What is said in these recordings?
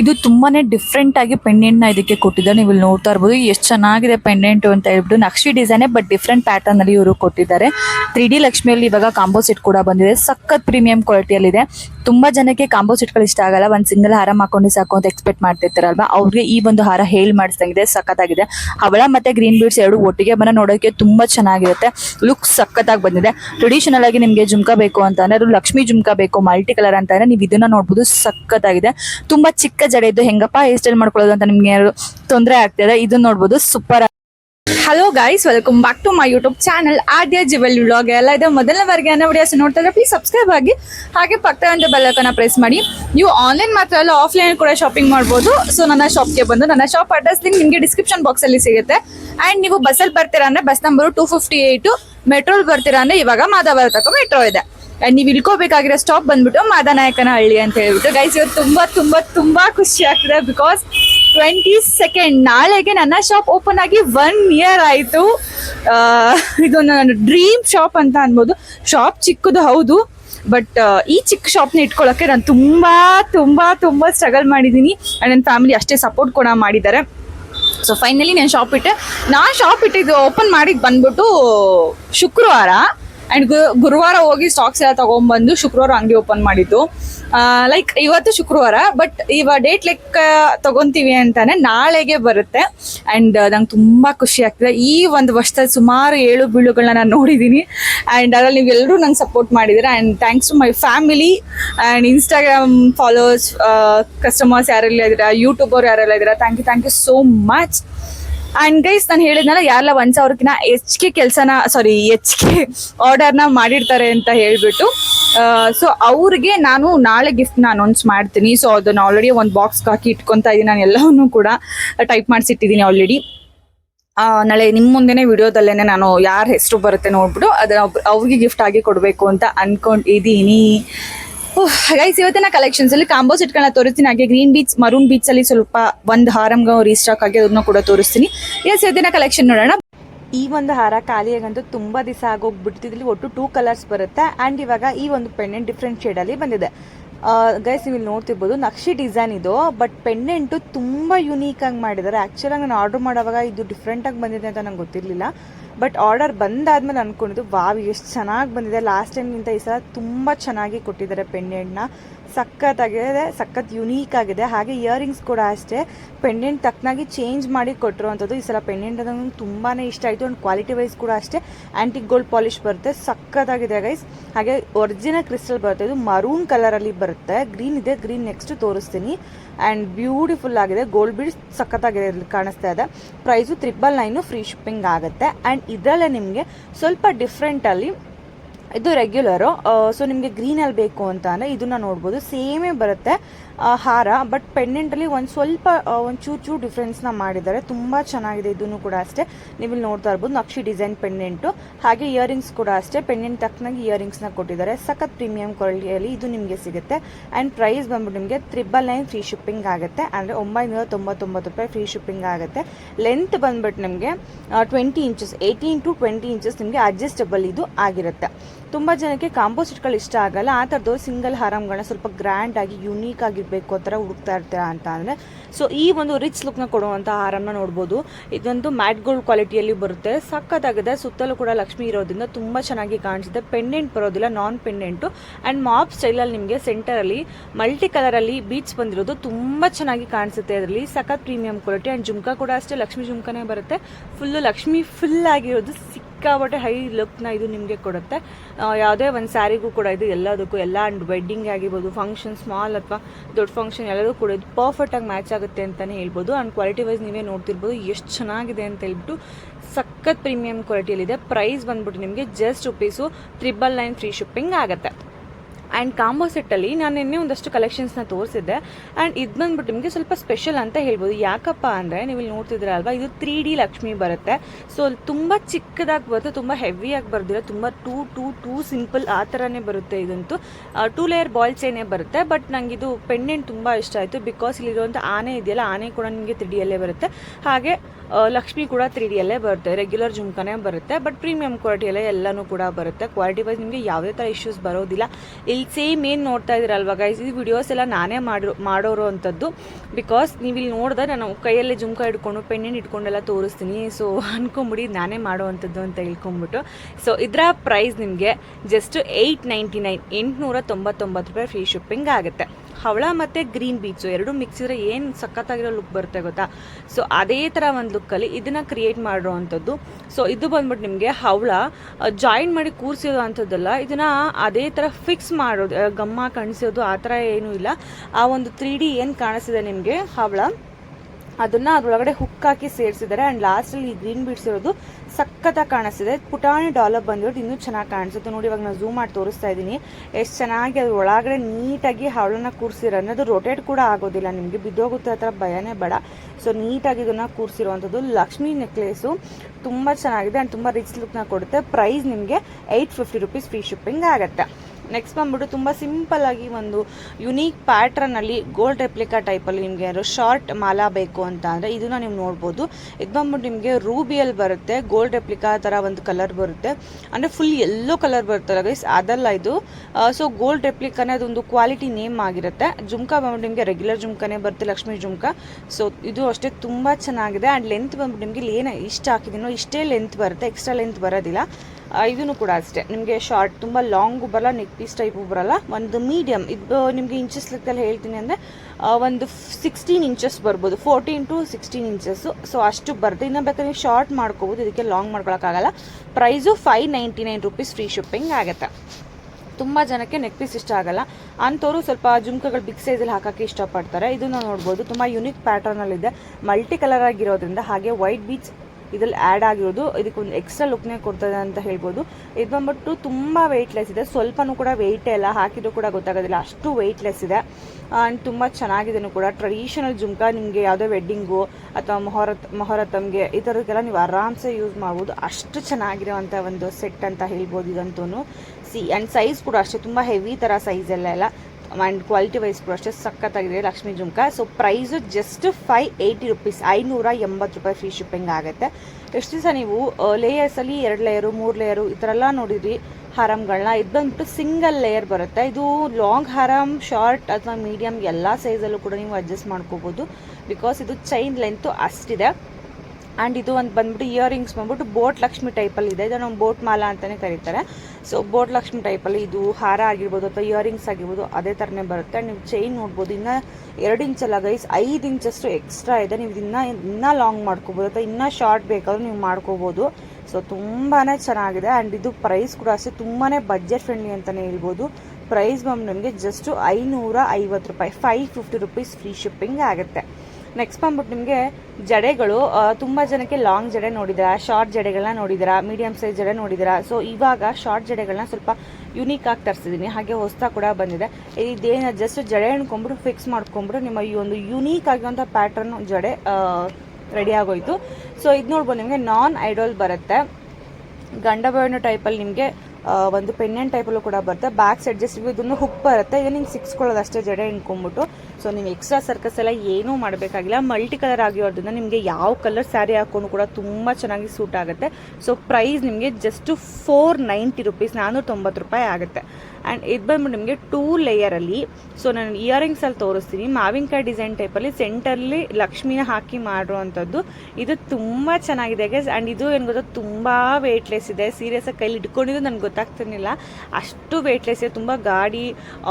ಇದು ತುಂಬಾನೇ ಡಿಫ್ರೆಂಟ್ ಆಗಿ ಪೆಂಡೆಂಟ್ನ ಇದಕ್ಕೆ ಕೊಟ್ಟಿದ್ದಾರೆ. ನೀವು ಇಲ್ಲಿ ನೋಡ್ತಾ ಇರ್ಬೋದು, ಎಷ್ಟು ಚೆನ್ನಾಗಿದೆ ಪೆಂಡೆಂಟ್ ಅಂತ ಹೇಳ್ಬಿಟ್ಟು ನಕ್ಷಿ ಡಿಸೈನ್ ಬಟ್ ಡಿಫ್ರೆಂಟ್ ಪ್ಯಾಟರ್ನ್ ಅಲ್ಲಿ ಇವರು ಕೊಟ್ಟಿದ್ದಾರೆ. ತ್ರೀ ಡಿ ಲಕ್ಷ್ಮಿಯಲ್ಲಿ ಇವಾಗ ಕಾಂಬೋ ಸೆಟ್ ಕೂಡ ಬಂದಿದೆ. ಸಖತ್ ಪ್ರೀಮಿಯಂ ಕ್ವಾಲಿಟಿಯಲ್ಲಿ ಇದೆ ತುಂಬಾ ಜನಕ್ಕೆ ಕಾಂಬೋ ಸೆಟ್ಗಳು ಇಷ್ಟ ಆಗಲ್ಲ. ಒಂದ್ ಸಿಂಗಲ್ ಹಾರ ಹಾಕೊಂಡು ಸಾಕು ಅಂತ ಎಕ್ಸ್ಪೆಕ್ಟ್ ಮಾಡ್ತಿರ್ತಾರಲ್ವಾ? ಅವ್ರಿಗೆ ಈ ಒಂದು ಹಾರ ಹೇಳಿ ಮಾಡಿಸ್ದಂಗಿದೆ, ಸಖತ್ತಾಗಿದೆ. ಹವಳ ಮತ್ತೆ ಗ್ರೀನ್ ಬೀಡ್ಸ್ ಎರಡು ಒಟ್ಟಿಗೆ ಬನ್ನ ನೋಡೋಕೆ ತುಂಬಾ ಚೆನ್ನಾಗಿರುತ್ತೆ. ಲುಕ್ ಸಖತ್ತಾಗಿ ಬಂದಿದೆ. ಟ್ರೆಡಿಷನಲ್ ಆಗಿ ನಿಮಗೆ ಜುಮ್ಕಾ ಬೇಕು ಅಂತಂದ್ರೆ ಅದು ಲಕ್ಷ್ಮಿ ಜುಮ್ಕಾ ಬೇಕು ಮಲ್ಟಿ ಕಲರ್ ಅಂತಂದ್ರೆ ನೀವು ಇದನ್ನ ನೋಡ್ಬೋದು, ಸಖತ್ತಾಗಿದೆ. ತುಂಬಾ ಚಿಕ್ಕ ಜಡೆ ಇದ್ದು ಹೆಂಗಪ್ಪ ಹೇರ್ ಸ್ಟೈಲ್ ಮಾಡ್ಕೊಳ್ಳೋದು ಅಂತ ನಿಮ್ಗೆ ತೊಂದರೆ ಆಗ್ತಿದೆ, ಇದನ್ನ ನೋಡ್ಬೋದು. Super hello guys welcome back to my YouTube channel Aadya jewel vlog ಎಲ್ಲ ಇದೆ. ಮೊದಲನೇ ವರ್ಗ ಏನೋ ವಿಡಿಯೋಸ್ ನೋಡ್ತಾ ಇದ್ರೆ ಪ್ಲೀಸ್ ಸಬ್ಸ್ಕ್ರೈಬ್ ಆಗಿ. ಹಾಗೆ ಪಕ್ಕದ ಬೆಲ್ಲಕನ್ನ ಪ್ರೆಸ್ ಮಾಡಿ. ನೀವು ಆನ್ಲೈನ್ ಮಾತ್ರ ಅಲ್ಲ ಆಫ್ಲೈನ್ ಕೂಡ ಶಾಪಿಂಗ್ ಮಾಡ್ಬೋದು. ಸೊ ನನ್ನ ಶಾಪ್ಗೆ ಬಂದು ನನ್ನ ಶಾಪ್ ಅಡ್ರೆಸ್ ಲಿಂಕ್ ನಿಮಗೆ ಡಿಸ್ಕ್ರಿಪ್ಷನ್ ಬಾಕ್ಸ್ ಅಲ್ಲಿ ಸಿಗುತ್ತೆ. ಆ್ಯಂಡ್ ನೀವು ಬಸ್ಸಲ್ಲಿ ಬರ್ತೀರಾ ಅಂದರೆ bus number two fifty eight ಮೆಟ್ರೋಲ್ ಬರ್ತೀರಾ ಅಂದರೆ ಇವಾಗ ಮಾದಾವರ ತಕ್ಕ ಮೆಟ್ರೋ ಇದೆ. ಆ್ಯಂಡ್ ನೀವು ಇಳ್ಕೋಬೇಕಾಗಿರೋ ಸ್ಟಾಪ್ ಬಂದ್ಬಿಟ್ಟು ಮಾದನಾಯಕನಹಳ್ಳಿ ಅಂತ ಹೇಳ್ಬಿಟ್ಟು. ಗೈಸ್ ಇವತ್ತು ತುಂಬ ತುಂಬ ತುಂಬ ಖುಷಿ ಆಗ್ತಿದೆ ಬಿಕಾಸ್ ಟ್ವೆಂಟಿ ಸೆಕೆಂಡ್ ನಾಳೆಗೆ ನನ್ನ ಶಾಪ್ ಓಪನ್ ಆಗಿ ಒನ್ ಇಯರ್ ಆಯಿತು. ಇದು ನನ್ನ ಡ್ರೀಮ್ ಶಾಪ್ ಅಂತ ಅನ್ಬೋದು. ಶಾಪ್ ಚಿಕ್ಕದು ಹೌದು ಬಟ್ ಈ ಚಿಕ್ಕ ಶಾಪ್ನ ಇಟ್ಕೊಳ್ಳೋಕ್ಕೆ ನಾನು ತುಂಬಾ ತುಂಬಾ ತುಂಬಾ ಸ್ಟ್ರಗಲ್ ಮಾಡಿದ್ದೀನಿ ಆ್ಯಂಡ್ ನನ್ನ ಫ್ಯಾಮಿಲಿ ಅಷ್ಟೇ ಸಪೋರ್ಟ್ ಕೂಡ ಮಾಡಿದ್ದಾರೆ. ಸೊ ಫೈನಲಿ ನಾನು ಶಾಪ್ ಇಟ್ಟೆ. ನಾನು ಶಾಪ್ ಇಟ್ಟಿದ್ದು ಓಪನ್ ಮಾಡಿದ್ದು ಬಂದ್ಬಿಟ್ಟು ಶುಕ್ರವಾರ. ಆ್ಯಂಡ್ ಗುರುವಾರ ಹೋಗಿ ಸ್ಟಾಕ್ಸ್ ಎಲ್ಲ ತಗೊಂಡ್ಬಂದು ಶುಕ್ರವಾರ ಅಂಗಡಿ ಓಪನ್ ಮಾಡಿದ್ದು. ಲೈಕ್ ಇವತ್ತು ಶುಕ್ರವಾರ ಬಟ್ ಇವ ಡೇಟ್ ಲೆಕ್ಕ ತಗೊಂತೀವಿ ಅಂತಾನೆ ನಾಳೆಗೆ ಬರುತ್ತೆ. ಅಂಡ್ ನಂಗೆ ತುಂಬ ಖುಷಿ ಆಗ್ತಿದೆ. ಈ ಒಂದು ವರ್ಷದಲ್ಲಿ ಸುಮಾರು ಏಳು ಬೀಳುಗಳನ್ನ ನಾನು ನೋಡಿದ್ದೀನಿ ಆ್ಯಂಡ್ ಅದರಲ್ಲಿ ನೀವೆಲ್ಲರೂ ನಂಗೆ ಸಪೋರ್ಟ್ ಮಾಡಿದ್ದೀರಾ and thanks to my family and Instagram followers customers ಯಾರೆಲ್ಲ ಇದ್ದೀರಾ ಯೂಟ್ಯೂಬರ್ ಯಾರೆಲ್ಲ ಇದ್ದೀರಾ thank you thank you so much and guys ನಾನು ಹೇಳಿದ್ನಲ್ಲ, ಯಾರೆಲ್ಲ ಒಂದು ಸಾವಿರಕ್ಕಿಂತ ಹೆಚ್ಚಿಗೆ ಕೆಲಸನ ಸಾರಿ ಹೆಚ್ಚಿಗೆ ಆರ್ಡರ್ನ ಮಾಡಿರ್ತಾರೆ ಅಂತ ಹೇಳ್ಬಿಟ್ಟು. ಸೊ ಅವ್ರಿಗೆ ನಾನು ನಾಳೆ ಗಿಫ್ಟ್ನ ಅನೌನ್ಸ್ ಮಾಡ್ತೀನಿ. ಸೊ ಅದನ್ನ ಆಲ್ರೆಡಿ ಒಂದು ಬಾಕ್ಸ್ ಹಾಕಿ ಇಟ್ಕೊತಾ ಇದ್ದೀನಿ ನಾನು ಎಲ್ಲವನ್ನೂ ಕೂಡ ಟೈಪ್ ಮಾಡಿಸಿಟ್ಟಿದ್ದೀನಿ ಆಲ್ರೆಡಿ ನಾಳೆ ನಿಮ್ಮ ಮುಂದೆನೆ ವಿಡಿಯೋದಲ್ಲೇನೆ ನಾನು ಯಾರ ಹೆಸರು ಬರುತ್ತೆ ನೋಡ್ಬಿಟ್ಟು ಅದನ್ನ ಅವ್ರಿಗೆ ಗಿಫ್ಟ್ ಆಗಿ ಕೊಡಬೇಕು ಅಂತ ಅನ್ಕೊಂಡಿದ್ದೀನಿ. ಗೈಸ್ ಇವತ್ತಿನ ಕಲೆಕ್ಷನ್ಸ್ ಅಲ್ಲಿ ಕಾಂಬೋ ಸೆಟ್ಗಳನ್ನ ತೋರಿಸ್ತೀನಿ. ಹಾಗೆ ಗ್ರೀನ್ ಬೀಚ್ ಮರೂನ್ ಬೀಚ್ ಅಲ್ಲಿ ಸ್ವಲ್ಪ ಒಂದು ಹಾರಂಗ ರೀಸ್ಟಾಕ್ ಆಗಿ ಅದನ್ನ ಕೂಡ ತೋರಿಸ್ತೀನಿ. ಎಸ್ ಇವತ್ತಿನ ಕಲೆಕ್ಷನ್ ನೋಡೋಣ. ಈ ಒಂದು ಹಾರ ಖಾಲಿಯಾಗಂತೂ ತುಂಬ ದಿವಸ ಆಗೋಗ್ಬಿಡ್ತಿದ್ರಲ್ಲಿ ಒಟ್ಟು ಟೂ ಕಲರ್ಸ್ ಬರುತ್ತೆ. ಆ್ಯಂಡ್ ಇವಾಗ ಈ ಒಂದು ಪೆಂಡೆಂಟ್ ಡಿಫ್ರೆಂಟ್ ಶೇಡಲ್ಲಿ ಬಂದಿದೆ. ಗೈಸ್ ನೀವು ಇಲ್ಲಿ ನೋಡ್ತಿರ್ಬೋದು, ನಕ್ಷಿ ಡಿಸೈನ್ ಇದು ಬಟ್ ಪೆಂಡೆಂಟು ತುಂಬ ಆಗಿ ಮಾಡಿದ್ದಾರೆ. ಆ್ಯಕ್ಚುಲಾಗಿ ನಾನು ಆರ್ಡರ್ ಮಾಡೋವಾಗ ಇದು ಡಿಫ್ರೆಂಟಾಗಿ ಬಂದಿದೆ ಅಂತ ನಂಗೆ ಗೊತ್ತಿರಲಿಲ್ಲ. ಬಟ್ ಆರ್ಡರ್ ಬಂದಾದ್ಮೇಲೆ ಅನ್ಕೊಂಡಿದ್ದು, ವಾವ್, ಎಷ್ಟು ಚೆನ್ನಾಗಿ ಬಂದಿದೆ. ಲಾಸ್ಟ್ ಟೈಮ್ಗಿಂತ ಈ ಸಲ ತುಂಬ ಚೆನ್ನಾಗಿ ಕೊಟ್ಟಿದ್ದಾರೆ ಪೆಂಡೆಂಟ್ನ. ಸಖತ್ತಾಗಿದೆ ಸಖತ್ ಯುನೀಕ್ ಆಗಿದೆ. ಹಾಗೆ ಇಯರಿಂಗ್ಸ್ ಕೂಡ ಅಷ್ಟೇ. ಪೆಂಡೆಂಟ್ ತಕ್ಕನಾಗಿ ಚೇಂಜ್ ಮಾಡಿ ಕೊಟ್ಟಿರುವಂಥದ್ದು ಈ ಸಲ ಪೆಂಡೆಂಟ್ ಅದನ್ನು ತುಂಬಾ ಇಷ್ಟ ಆಯಿತು. ಆ್ಯಂಡ್ ಕ್ವಾಲಿಟಿ ವೈಸ್ ಕೂಡ ಅಷ್ಟೇ. ಆ್ಯಂಟಿಕ್ ಗೋಲ್ಡ್ ಪಾಲಿಶ್ ಬರುತ್ತೆ. ಸಖತ್ತಾಗಿದೆ ಗೈಸ್ ಹಾಗೆ ಒರಿಜಿನಲ್ ಕ್ರಿಸ್ಟಲ್ ಬರುತ್ತೆ. ಇದು ಮರೂನ್ ಕಲರಲ್ಲಿ ಬರುತ್ತೆ. ಗ್ರೀನ್ ಇದೆ ಗ್ರೀನ್ ನೆಕ್ಸ್ಟ್ ತೋರಿಸ್ತೀನಿ. ಆ್ಯಂಡ್ ಬ್ಯೂಟಿಫುಲ್ ಆಗಿದೆ. ಗೋಲ್ಡ್ ಬೀಡ್ಸ್ ಸಖತ್ತಾಗಿದೆ ಕಾಣಿಸ್ತಾ ಇದೆ. Price triple nine free shipping ಆಗುತ್ತೆ. ಆ್ಯಂಡ್ ಇದರಲ್ಲೇ ನಿಮಗೆ ಸ್ವಲ್ಪ ಡಿಫ್ರೆಂಟಲ್ಲಿ ಇದು ರೆಗ್ಯುಲರು ಸೊ ನಿಮಗೆ ಗ್ರೀನಲ್ಲಿ ಬೇಕು ಅಂತ ಅಂದರೆ ಇದನ್ನ ನೋಡ್ಬೋದು. ಸೇಮೇ ಬರುತ್ತೆ. ಹಾರ ಬಟ್ ಪೆಂಡೆಂಟಲ್ಲಿ ಒಂದು ಸ್ವಲ್ಪ ಒಂದು ಚೂರು ಡಿಫ್ರೆನ್ಸ್ನ ಮಾಡಿದ್ದಾರೆ. ತುಂಬ ಚೆನ್ನಾಗಿದೆ, ಇದನ್ನು ಕೂಡ ಅಷ್ಟೇ. ನೀವು ಇಲ್ಲಿ ನೋಡ್ತಾ ಇರ್ಬೋದು, ನಕ್ಷಿ ಡಿಸೈನ್ ಪೆಂಡೆಂಟು ಹಾಗೆ ಇಯರಿಂಗ್ಸ್ ಕೂಡ ಅಷ್ಟೇ. ಪೆಂಡೆಂಟ್ ತಕ್ಕನಾಗಿ ಇಯರಿಂಗ್ಸ್ನ ಕೊಟ್ಟಿದ್ದಾರೆ. ಸಖತ್ ಪ್ರೀಮಿಯಂ ಕ್ವಾಲಿಟಿಯಲ್ಲಿ ಇದು ನಿಮಗೆ ಸಿಗುತ್ತೆ. ಆ್ಯಂಡ್ ಪ್ರೈಸ್ ಬಂದ್ಬಿಟ್ಟು ನಿಮಗೆ ತ್ರಿಬಲ್ ನೈನ್ ಫ್ರೀ ಶಿಪ್ಪಿಂಗ್ ಆಗುತ್ತೆ. ಅಂದರೆ ಒಂಬೈನೂರ ತೊಂಬತ್ತೊಂಬತ್ತು ರೂಪಾಯಿ ಫ್ರೀ ಶಿಪ್ಪಿಂಗ್ ಆಗುತ್ತೆ. ಲೆಂತ್ ಬಂದ್ಬಿಟ್ಟು ನಿಮಗೆ twenty inches eighteen to twenty inches ನಿಮಗೆ ಅಡ್ಜಸ್ಟಬಲ್ ಇದು ಆಗಿರುತ್ತೆ. ತುಂಬ ಜನಕ್ಕೆ ಕಾಂಬೋ ಸೆಟ್ಗಳು ಇಷ್ಟ ಆಗಲ್ಲ. ಆ ಥರದ್ದು ಸಿಂಗಲ್ ಹಾರಂಗಳನ್ನ ಸ್ವಲ್ಪ ಗ್ರ್ಯಾಂಡ್ ಆಗಿ ಆಗಿರಬೇಕು ಆ ಥರ ಹುಡುಕ್ತಾ ಇರ್ತೀರಾ ಅಂತ ಅಂದರೆ ಸೊ ಈ ಒಂದು ರಿಚ್ ಲುಕ್ನ ಕೊಡುವಂಥ ಹಾರಮ್ನ ನೋಡ್ಬೋದು. ಇದೊಂದು ಮ್ಯಾಟ್ ಗೋಲ್ಡ್ ಕ್ವಾಲಿಟಿಯಲ್ಲಿ ಬರುತ್ತೆ. ಸಖತ್ತಾಗಿದೆ ಸುತ್ತಲೂ ಕೂಡ ಲಕ್ಷ್ಮಿ ಇರೋದ್ರಿಂದ ತುಂಬ ಚೆನ್ನಾಗಿ ಕಾಣಿಸುತ್ತೆ. ಪೆಂಡೆಂಟ್ ಬರೋದಿಲ್ಲ ನಾನ್ ಪೆಂಡೆಂಟು ಆ್ಯಂಡ್ ಮಾಪ್ ಸ್ಟೈಲಲ್ಲಿ ನಿಮಗೆ ಸೆಂಟರಲ್ಲಿ ಮಲ್ಟಿ ಕಲರಲ್ಲಿ ಬೀಚ್ ಬಂದಿರೋದು ತುಂಬ ಚೆನ್ನಾಗಿ ಕಾಣಿಸುತ್ತೆ ಅದರಲ್ಲಿ. ಸಖತ್ ಪ್ರೀಮಿಯಂ ಕ್ವಾಲಿಟಿ ಆ್ಯಂಡ್ ಜುಮ್ಕಾ ಕೂಡ ಅಷ್ಟೇ ಲಕ್ಷ್ಮಿ ಜುಮ್ಕಾನೇ ಬರುತ್ತೆ. ಫುಲ್ಲು ಲಕ್ಷ್ಮಿ ಫುಲ್ ಆಗಿರೋದು ಸಿಕ್ಕಾಪಟ್ಟೆ ಹೈ ಲುಕ್ನ ಇದು ನಿಮಗೆ ಕೊಡುತ್ತೆ. ಯಾವುದೇ ಒಂದು ಸ್ಯಾರಿಗೂ ಕೂಡ ಇದು ಎಲ್ಲದಕ್ಕೂ ಎಲ್ಲ ಆ್ಯಂಡ್ ವೆಡ್ಡಿಂಗ್ ಆಗಿರ್ಬೋದು ಫಂಕ್ಷನ್ ಸ್ಮಾಲ್ ಅಥವಾ ದೊಡ್ಡ ಫಂಕ್ಷನ್ ಎಲ್ಲದೂ ಕೂಡ ಇದು ಪರ್ಫೆಕ್ಟಾಗಿ ಮ್ಯಾಚ್ ಆಗುತ್ತೆ ಅಂತಲೇ ಹೇಳ್ಬೋದು. ಆ್ಯಂಡ್ ಕ್ವಾಲಿಟಿ ವೈಸ್ ನೀವೇ ನೋಡ್ತಿರ್ಬೋದು ಎಷ್ಟು ಚೆನ್ನಾಗಿದೆ ಅಂತ ಹೇಳ್ಬಿಟ್ಟು ಸಖತ್ ಪ್ರೀಮಿಯಂ ಕ್ವಾಲಿಟಿಯಲ್ಲಿದೆ ಪ್ರೈಸ್ ಬಂದ್ಬಿಟ್ಟು ನಿಮಗೆ just rupees triple nine free shipping ಆಗುತ್ತೆ. ಆ್ಯಂಡ್ ಕಾಂಬೋ ಸೆಟ್ಟಲ್ಲಿ ನಾನು ನಿನ್ನೆ ಒಂದಷ್ಟು ಕಲೆಕ್ಷನ್ಸ್ನ ತೋರಿಸಿದ್ದೆ. ಆ್ಯಂಡ್ ಇದು ಬಂದ್ಬಿಟ್ಟು ನಿಮಗೆ ಸ್ವಲ್ಪ ಸ್ಪೆಷಲ್ ಅಂತ ಹೇಳ್ಬೋದು. ಯಾಕಪ್ಪ ಅಂದರೆ ನೀವು ಇಲ್ಲಿ ನೋಡ್ತಿದ್ರೆ ಅಲ್ವಾ? ಇದು ತ್ರೀ ಡಿ ಲಕ್ಷ್ಮಿ ಬರುತ್ತೆ. ಸೊ ತುಂಬ ಚಿಕ್ಕದಾಗಿ ಬರುತ್ತೆ, ತುಂಬ ಹೆವಿಯಾಗಿ ಬರೋದಿಲ್ಲ ತುಂಬ ಟೂ ಟೂ ಟೂ ಸಿಂಪಲ್ ಆ ಥರನೇ ಬರುತ್ತೆ ಇದಂತೂ. ಟೂ ಲೇಯರ್ ಬಾಲ್ ಚೈನೇ ಬರುತ್ತೆ. ಬಟ್ ನಂಗೆ ಇದು ಪೆಂಡೆಂಟ್ ತುಂಬ ಇಷ್ಟ ಆಯಿತು. ಬಿಕಾಸ್ ಇಲ್ಲಿರುವಂಥ ಆನೆ ಇದೆಯಲ್ಲ, ಆನೆ ಕೂಡ ನಿಮಗೆ ತ್ರೀ ಡಿಯಲ್ಲೇ ಬರುತ್ತೆ. ಹಾಗೆ ಲಕ್ಷ್ಮಿ ಕೂಡ ತ್ರೀ ಡಿಯಲ್ಲೇ ಬರುತ್ತೆ. ರೆಗ್ಯುಲರ್ ಜುಮ್ಕಾನೇ ಬರುತ್ತೆ. ಬಟ್ ಪ್ರೀಮಿಯಂ ಕ್ವಾಲಿಟಿಯಲ್ಲೇ ಎಲ್ಲನೂ ಕೂಡ ಬರುತ್ತೆ. ಕ್ವಾಲಿಟಿ ವೈಸ್ ನಿಮಗೆ ಯಾವುದೇ ಥರ ಇಶ್ಯೂಸ್ ಬರೋದಿಲ್ಲ. ಇಲ್ಲಿ ಸೇಮ್ ಏನು ನೋಡ್ತಾ ಇದ್ದೀರಲ್ವ ಗೈಸ್ ಈ ವಿಡಿಯೋಸ್ ಎಲ್ಲ ನಾನೇ ಮಾಡಿರೋ ಮಾಡೋರು ಅಂಥದ್ದು. ಬಿಕಾಸ್ ನೀವು ಇಲ್ಲಿ ನೋಡಿದ್ರೆ ನಾನು ಕೈಯಲ್ಲೇ ಜುಮ್ಕ ಇಟ್ಕೊಂಡು ಪೆಂಡೆಂಟ್ ಇಟ್ಕೊಂಡೆಲ್ಲ ತೋರಿಸ್ತೀನಿ. ಸೊ ಅನ್ಕೊಂಬಿಡಿ, ನಾನೇ ಮಾಡೋವಂಥದ್ದು ಅಂತ ಹೇಳ್ಕೊಂಬಿಟ್ಟು. ಸೊ ಇದರ ಪ್ರೈಸ್ ನಿಮಗೆ ಜಸ್ಟ್ ಏಯ್ಟ್ ನೈಂಟಿ ನೈನ್ ಎಂಟುನೂರ ತೊಂಬತ್ತೊಂಬತ್ತು ರೂಪಾಯಿ ಫ್ರೀ ಶಿಪ್ಪಿಂಗ್ ಆಗುತ್ತೆ. ಹವಳ ಮತ್ತು ಗ್ರೀನ್ ಬೀಚು ಎರಡು ಮಿಕ್ಸ್ ಇದ್ರೆ ಏನು ಸಖತ್ತಾಗಿರೋ ಲುಕ್ ಬರುತ್ತೆ ಗೊತ್ತಾ? ಸೊ ಅದೇ ಥರ ಒಂದು ಲುಕ್ಕಲ್ಲಿ ಇದನ್ನು ಕ್ರಿಯೇಟ್ ಮಾಡಿರೋವಂಥದ್ದು. ಸೊ ಇದು ಬಂದ್ಬಿಟ್ಟು ನಿಮಗೆ ಹವಳ ಜಾಯಿನ್ ಮಾಡಿ ಕೂರಿಸಿರೋ ಅಂಥದ್ದಲ್ಲ, ಇದನ್ನು ಅದೇ ಥರ ಫಿಕ್ಸ್ ಮಾಡೋದು ಗಮ್ಮ ಕಾಣಿಸೋದು ಆ ಥರ ಏನೂ ಇಲ್ಲ. ಆ ಒಂದು ತ್ರೀ ಡಿ ಏನು ಕಾಣಿಸಿದೆ ನಿಮಗೆ ಹವಳ? ಅದನ್ನ ಅದ್ರೊಳಗಡೆ ಹುಕ್ ಹಾಕಿ ಸೇರಿಸಿದ್ದಾರೆ. ಆ್ಯಂಡ್ ಲಾಸ್ಟಲ್ಲಿ ಈ ಗ್ರೀನ್ ಬೀಡ್ಸ್ ಇರೋದು ಸಖತ್ತಾಗಿ ಕಾಣಿಸ್ತಿದೆ. ಪುಟಾಣಿ ಡಾಲಪ್ ಬಂದಿರೋದು ಇನ್ನೂ ಚೆನ್ನಾಗಿ ಕಾಣಿಸುತ್ತೆ. ನೋಡಿ ಇವಾಗ ನಾನು ಝೂಮ್ ಮಾಡಿ ತೋರಿಸ್ತಾ ಇದ್ದೀನಿ. ಎಷ್ಟು ಚೆನ್ನಾಗಿ ಅದ್ರ ಒಳಗಡೆ ನೀಟಾಗಿ ಹವಳನ್ನ ಕೂರಿಸಿರೋ ಅನ್ನೋದು ರೊಟೇಟ್ ಕೂಡ ಆಗೋದಿಲ್ಲ. ನಿಮಗೆ ಬಿದ್ದೋಗುತ್ತೆ ಆ ಥರ ಭಯನೇ ಬೇಡ. ಸೊ ನೀಟಾಗಿ ಇದನ್ನು ಕೂರಿಸಿರುವಂಥದ್ದು ಲಕ್ಷ್ಮಿ ನೆಕ್ಲೇಸು ತುಂಬ ಚೆನ್ನಾಗಿದೆ. ಆ್ಯಂಡ್ ತುಂಬ ರಿಚ್ ಲುಕ್ನ ಕೊಡುತ್ತೆ. ಪ್ರೈಸ್ ನಿಮಗೆ eight fifty rupees free shipping ಆಗುತ್ತೆ. ನೆಕ್ಸ್ಟ್ ಬಂದ್ಬಿಟ್ಟು ತುಂಬ ಸಿಂಪಲ್ ಆಗಿ ಒಂದು ಯುನೀಕ್ ಪ್ಯಾಟ್ರನಲ್ಲಿ ಗೋಲ್ಡ್ ರೆಪ್ಲಿಕಾ ಟೈಪಲ್ಲಿ ನಿಮಗೆ ಯಾರು ಶಾರ್ಟ್ ಮಾಲಾ ಬೇಕು ಅಂತ ಅಂದರೆ ಇದನ್ನ ನೀವು ನೋಡ್ಬೋದು. ಇದು ಬಂದ್ಬಿಟ್ಟು ನಿಮಗೆ ರೂಬಿಯಲ್ಲಿ ಬರುತ್ತೆ ಗೋಲ್ಡ್ ರೆಪ್ಲಿಕಾ ಥರ ಒಂದು ಕಲರ್ ಬರುತ್ತೆ. ಅಂದರೆ ಫುಲ್ ಎಲ್ಲೋ ಕಲರ್ ಬರುತ್ತಲ್ಲ ಗೈಸ್ ಅದಲ್ಲ ಇದು. ಸೊ ಗೋಲ್ಡ್ ರೆಪ್ಲಿಕಾನೇ ಅದೊಂದು ಕ್ವಾಲಿಟಿ ನೇಮ್ ಆಗಿರುತ್ತೆ. ಜುಮ್ಕಾ ಬಂದ್ಬಿಟ್ಟು ನಿಮಗೆ ರೆಗ್ಯುಲರ್ ಜುಮ್ಕಾನೇ ಬರುತ್ತೆ, ಲಕ್ಷ್ಮಿ ಜುಮ್ಕಾ. ಸೊ ಇದು ಅಷ್ಟೇ ತುಂಬ ಚೆನ್ನಾಗಿದೆ. ಆ್ಯಂಡ್ ಲೆಂತ್ ಬಂದ್ಬಿಟ್ಟು ನಿಮಗೆ ಏನು ಇಷ್ಟ ಹಾಕಿದೀನೋ ಇಷ್ಟೇ ಲೆಂತ್ ಬರುತ್ತೆ ಎಕ್ಸ್ಟ್ರಾ ಲೆಂತ್ ಬರೋದಿಲ್ಲ. ಇದೂ ಕೂಡ ಅಷ್ಟೇ. ನಿಮಗೆ ಶಾರ್ಟ್ ತುಂಬ ಲಾಂಗು ಬರಲ್ಲ ನೆಕ್ ಪೀಸ್ ಟೈಪು ಬರಲ್ಲ ಒಂದು ಮೀಡಿಯಮ್ ಇದು ನಿಮಗೆ ಇಂಚಸ್ ಲೆಕ್ಕದಲ್ಲಿ ಹೇಳ್ತೀನಿ ಅಂದರೆ ಒಂದು ಸಿಕ್ಸ್ಟೀನ್ ಇಂಚಸ್ ಬರ್ಬೋದು. Fourteen to sixteen inches so ಅಷ್ಟು ಬರುತ್ತೆ ಇನ್ನು ಬೇಕಾದ್ರೆ ಶಾರ್ಟ್ ಮಾಡ್ಕೋಬೋದು. ಇದಕ್ಕೆ long ಮಾಡ್ಕೊಳಕ್ಕಾಗಲ್ಲ. Price five ninety nine rupees free shipping ಆಗುತ್ತೆ. ತುಂಬ ಜನಕ್ಕೆ ನೆಕ್ ಪೀಸ್ ಇಷ್ಟ ಆಗಲ್ಲ. ಅಂಥವ್ರು ಸ್ವಲ್ಪ ಜುಮ್ಕಗಳು ಬಿಗ್ ಸೈಜಲ್ಲಿ ಹಾಕೋಕ್ಕೆ ಇಷ್ಟಪಡ್ತಾರೆ. ಇದನ್ನು ನೋಡ್ಬೋದು. ತುಂಬ ಯುನಿಕ್ ಪ್ಯಾಟರ್ನಲ್ಲಿದೆ ಮಲ್ಟಿ ಕಲರ್ ಆಗಿರೋದ್ರಿಂದ ಹಾಗೆ ವೈಟ್ ಬೀಚ್ ಇದ್ರಲ್ಲಿ ಆ್ಯಡ್ ಆಗಿರೋದು ಇದಕ್ಕೆ ಒಂದು ಎಕ್ಸ್ಟ್ರಾ ಲುಕ್ನೇ ಕೊಡ್ತದೆ ಅಂತ ಹೇಳ್ಬೋದು. ಇದು ಬಂದ್ಬಿಟ್ಟು ತುಂಬ ವೆಯ್ಟ್ಲೆಸ್ ಇದೆ. ಸ್ವಲ್ಪನೂ ಕೂಡ ವೆಯ್ಟೇ ಇಲ್ಲ. ಹಾಕಿದ್ರು ಕೂಡ ಗೊತ್ತಾಗೋದಿಲ್ಲ. ಅಷ್ಟು ವೆಯ್ಟ್ಲೆಸ್ ಇದೆ. ಆ್ಯಂಡ್ ತುಂಬ ಚೆನ್ನಾಗಿದೆನೂ ಕೂಡ. ಟ್ರೆಡಿಷನಲ್ ಜುಮ್ಕಾ ನಿಮಗೆ ಯಾವುದೇ ವೆಡ್ಡಿಂಗು ಅಥವಾ ಮೊಹರತ್, ಮೊಹರತಮ್ಗೆ ಈ ಥರಕ್ಕೆಲ್ಲ ನೀವು ಆರಾಮ್ಸೆ ಯೂಸ್ ಮಾಡ್ಬೋದು. ಅಷ್ಟು ಚೆನ್ನಾಗಿರೋವಂಥ ಒಂದು ಸೆಟ್ ಅಂತ ಹೇಳ್ಬೋದು ಇದಂತೂ ಸಿ ಆ್ಯಂಡ್ ಸೈಜ್ ಕೂಡ ಅಷ್ಟೇ. ತುಂಬ ಹೆವಿ ಥರ ಎಲ್ಲ ಎಲ್ಲ ಆ್ಯಂಡ್ ಕ್ವಾಲಿಟಿ ವೈಸ್ ಕೂಡ ಅಷ್ಟೇ ಸಖತ್ತಾಗಿದೆ Lakshmi jhumka so price just five eighty rupees ಐನೂರ ಎಂಬತ್ತು ರೂಪಾಯಿ ಫ್ರೀ ಶಿಪ್ಪಿಂಗ್ ಆಗುತ್ತೆ ಎಷ್ಟು ದಿವಸ ನೀವು ಲೇಯರ್ಸಲ್ಲಿ ಎರಡು ಲೇಯರು ಮೂರು ಲೇಯರು ಈ ಥರ ಎಲ್ಲ ನೋಡಿದ್ರಿ ಹಾರಮ್ಗಳನ್ನ. ಇದು ಬಂದ್ಬಿಟ್ಟು ಸಿಂಗಲ್ ಲೇಯರ್ ಬರುತ್ತೆ. ಇದು ಲಾಂಗ್ ಹಾರಮ್ ಶಾರ್ಟ್ ಅಥವಾ ಮೀಡಿಯಮ್ ಎಲ್ಲ ಸೈಜಲ್ಲೂ ಕೂಡ ನೀವು ಅಡ್ಜಸ್ಟ್ ಮಾಡ್ಕೋಬೋದು. ಬಿಕಾಸ್ ಇದು ಚೈನ್ ಲೆಂತು ಅಷ್ಟಿದೆ. ಆ್ಯಂಡ್ ಇದು ಒಂದು ಬಂದ್ಬಿಟ್ಟು ಇಯರಿಂಗ್ಸ್ ಬಂದ್ಬಿಟ್ಟು ಬೋಟ್ ಲಕ್ಷ್ಮಿ ಟೈಪಲ್ಲಿ ಇದೆ. ಇದನ್ನು ಬೋಟ್ ಮಾಲಾ ಅಂತಲೇ ಕರೀತಾರೆ. ಸೊ ಬೋಟ್ ಲಕ್ಷ್ಮಿ ಟೈಪಲ್ಲಿ ಇದು ಹಾರ ಆಗಿರ್ಬೋದು ಅಥವಾ ಇಯರಿಂಗ್ಸ್ ಆಗಿರ್ಬೋದು ಅದೇ ಥರನೇ ಬರುತ್ತೆ. ನೀವು ಚೈನ್ ನೋಡ್ಬೋದು, ಇನ್ನೂ ಎರಡು ಇಂಚಲ್ಲ ಗೈಸ್ ಐದು ಇಂಚಷ್ಟು ಎಕ್ಸ್ಟ್ರಾ ಇದೆ. ನೀವು ಇನ್ನೂ ಇನ್ನೂ ಲಾಂಗ್ ಮಾಡ್ಕೋಬೋದು ಅಥವಾ ಇನ್ನೂ ಶಾರ್ಟ್ ಬೇಕಾದ್ರೂ ನೀವು ಮಾಡ್ಕೋಬೋದು. ಸೊ ತುಂಬಾ ಚೆನ್ನಾಗಿದೆ. ಆ್ಯಂಡ್ ಇದು ಪ್ರೈಸ್ ಕೂಡ ಅಷ್ಟೇ ತುಂಬಾ ಬಜೆಟ್ ಫ್ರೆಂಡ್ಲಿ ಅಂತಲೇ ಹೇಳ್ಬೋದು. ಪ್ರೈಸ್ ಬಂದು ನಿಮಗೆ ಜಸ್ಟು ಐನೂರ ಐವತ್ತು ರೂಪಾಯಿ five fifty rupees free shipping ಆಗುತ್ತೆ. ನೆಕ್ಸ್ಟ್ ಬಂದ್ಬಿಟ್ಟು ನಿಮಗೆ ಜಡೆಗಳು ತುಂಬ ಜನಕ್ಕೆ ಲಾಂಗ್ ಜಡೆ ನೋಡಿದ್ರ ಶಾರ್ಟ್ ಜಡೆಗಳನ್ನ ನೋಡಿದ್ರ ಮೀಡಿಯಮ್ ಸೈಜ್ ಜಡೆ ನೋಡಿದ್ರ? ಸೊ ಇವಾಗ ಶಾರ್ಟ್ ಜಡೆಗಳನ್ನ ಸ್ವಲ್ಪ ಯುನೀಕ್ ಆಗಿ ತರಿಸಿದ್ದೀನಿ ಹಾಗೆ ಹೊಸ್ತಾ ಕೂಡ ಬಂದಿದೆ. ಇದೇನು ಜಸ್ಟ್ ಜಡೆ ಅನ್ಕೊಂಡ್ಬಿಟ್ಟು ಫಿಕ್ಸ್ ಮಾಡ್ಕೊಂಬಿಟ್ಟು ನಿಮ್ಮ ಈ ಒಂದು ಯುನೀಕ್ ಆಗಿರುವಂಥ ಪ್ಯಾಟರ್ನ್ ಜಡೆ ರೆಡಿ ಆಗೋಯ್ತು. ಸೊ ಇದು ನೋಡ್ಬೋದು ನಿಮಗೆ ನಾನ್ ಐಡಲ್ ಬರುತ್ತೆ. ಗಂಡ ಬಣ್ಣ ಟೈಪಲ್ಲಿ ನಿಮಗೆ ಒಂದು ಪೆಂಡೆಂಟ್ ಟೈಪಲ್ಲೂ ಕೂಡ ಬರುತ್ತೆ. ಬ್ಯಾಕ್ ಸೈಡ್ ಜಸ್ಟ್ ಇದನ್ನು ಹುಕ್ ಬರುತ್ತೆ. ಇದು ನಿಮ್ಗೆ ಸಿಕ್ಸ್ಕೊಳ್ಳೋದು ಅಷ್ಟೇ ಜಡೆ ಇನ್ಕೊಂಬಿಟ್ಟು ಸೊ ನೀವು ಎಕ್ಸ್ಟ್ರಾ ಸರ್ಕಸ್ ಎಲ್ಲ ಏನೂ ಮಾಡಬೇಕಾಗಿಲ್ಲ. ಮಲ್ಟಿ ಕಲರ್ ಆಗಿರೋದ್ರಿಂದ ನಿಮಗೆ ಯಾವ ಕಲರ್ ಸ್ಯಾರಿ ಹಾಕೊಂಡು ಕೂಡ ತುಂಬ ಚೆನ್ನಾಗಿ ಸೂಟ್ ಆಗುತ್ತೆ. ಸೊ ಪ್ರೈಸ್ ನಿಮಗೆ ಜಸ್ಟ್ ಫೋರ್ ನೈಂಟಿ ರುಪೀಸ್ ನಾನ್ನೂರ ತೊಂಬತ್ತು ರೂಪಾಯಿ ಆಗುತ್ತೆ. ಆ್ಯಂಡ್ ಇದು ಬಂದ್ಬಿಟ್ಟು ನಿಮಗೆ ಟೂ ಲೇಯರಲ್ಲಿ ಸೊ ನಾನು ಇಯರಿಂಗ್ಸಲ್ಲಿ ತೋರಿಸ್ತೀನಿ. ಮಾವಿನಕಾಯಿ ಡಿಸೈನ್ ಟೈಪಲ್ಲಿ ಸೆಂಟರ್ಲಿ ಲಕ್ಷ್ಮೀನ ಹಾಕಿ ಮಾಡಿರುವಂಥದ್ದು. ಇದು ತುಂಬ ಚೆನ್ನಾಗಿದೆ ಗೈಸ್ ಆ್ಯಂಡ್ ಇದು ಏನು ಗೊತ್ತಾ, ತುಂಬ ವೆಯ್ಟ್ಲೆಸ್ ಇದೆ. ಸೀರಿಯಸ್ಸಾಗಿ ಕೈಲಿ ಇಟ್ಕೊಂಡಿದ್ದು ನನಗೆ ಗೊತ್ತಾಗ್ತಿರ್ಲಿಲ್ಲ. ಅಷ್ಟು ವೆಯ್ಟ್ಲೆಸ್ ಇದೆ. ತುಂಬ ಗಾಡಿ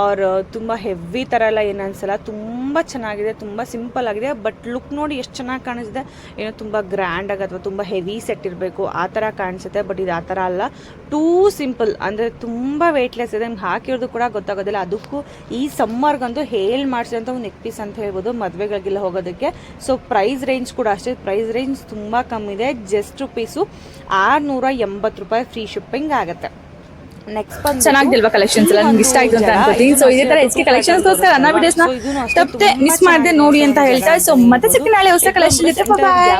ಆರ್ ತುಂಬ ಹೆವಿ ಥರ ಎಲ್ಲ ಏನು ಅನಿಸಲ್ಲ ತುಂಬ ಚೆನ್ನಾಗಿದೆ, ತುಂಬ ಸಿಂಪಲ್ ಆಗಿದೆ ಬಟ್ ಲುಕ್ ನೋಡಿ ಎಷ್ಟು ಚೆನ್ನಾಗಿ ಕಾಣಿಸಿದೆ ಏನೋ ತುಂಬ ಗ್ರ್ಯಾಂಡಾಗಿ ಅಥವಾ ತುಂಬ ಹೆವಿ ಸೆಟ್ ಇರಬೇಕು, ಆ ಥರ ಕಾಣಿಸುತ್ತೆ ಬಟ್ ಇದು ಆ ಥರ ಅಲ್ಲ. ಟೂ ಸಿಂಪಲ್ ಅಂದರೆ ತುಂಬ ವೆಯ್ಟ್ಲೆಸ್ ಇದೆ. ನಿಮ್ಗೆ ಹಾಕಿರೋದು ಕೂಡ ಗೊತ್ತಾಗೋದಿಲ್ಲ. ಅದಕ್ಕೂ ಈ ಸಮ್ಮರ್ಗಂತೂ ಹೇಳ್ ಮಾಡಿಸಿದಂಥ ಒಂದು ನೆಕ್ ಪೀಸ್ ಅಂತ ಹೇಳ್ಬೋದು, ಮದುವೆಗಳಿಗೆಲ್ಲ ಹೋಗೋದಕ್ಕೆ. ಸೊ ಪ್ರೈಸ್ ರೇಂಜ್ ಕೂಡ ಅಷ್ಟೇ. ಪ್ರೈಸ್ ರೇಂಜ್ ತುಂಬ ಕಮ್ಮಿ ಇದೆ. ಜಸ್ಟ್ ರುಪೀಸು ಆರುನೂರ ಎಂಬತ್ತು ರೂಪಾಯಿ ಫ್ರೀ ಶಿಪ್ಪಿಂಗ್ ಆಗುತ್ತೆ. ನೆಕ್ಸ್ಟ್ ಚೆನ್ನಾಗಿಲ್ವಾ ಕಲೆಕ್ಷನ್ಸ್ ಎಲ್ಲ? ನಿಮ್ಗೆ ಇಷ್ಟ ಆಯ್ತು ಅಂತ ಅನ್ಕೋತೀನಿ. ಸೊ ಇದೇ ತರ ಹೆಚ್ಚಿಗೆ ಕಲೆಕ್ಷನ್ಸ್ ಗೋಸ್ಕರ ಅನ್ನ ವಿಡಿಯೋಸ್ ತಪ್ಪದೆ ಮಿಸ್ ಮಾಡದೆ ನೋಡಿ ಅಂತ ಹೇಳ್ತಾ ಸೊ ಮತ್ತೆ ಸಿಗ್ತೀನಿ ನಾಳೆ ಹೊಸ ಕಲೆಕ್ಷನ್ ಜೊತೆ. ಬಾಯ್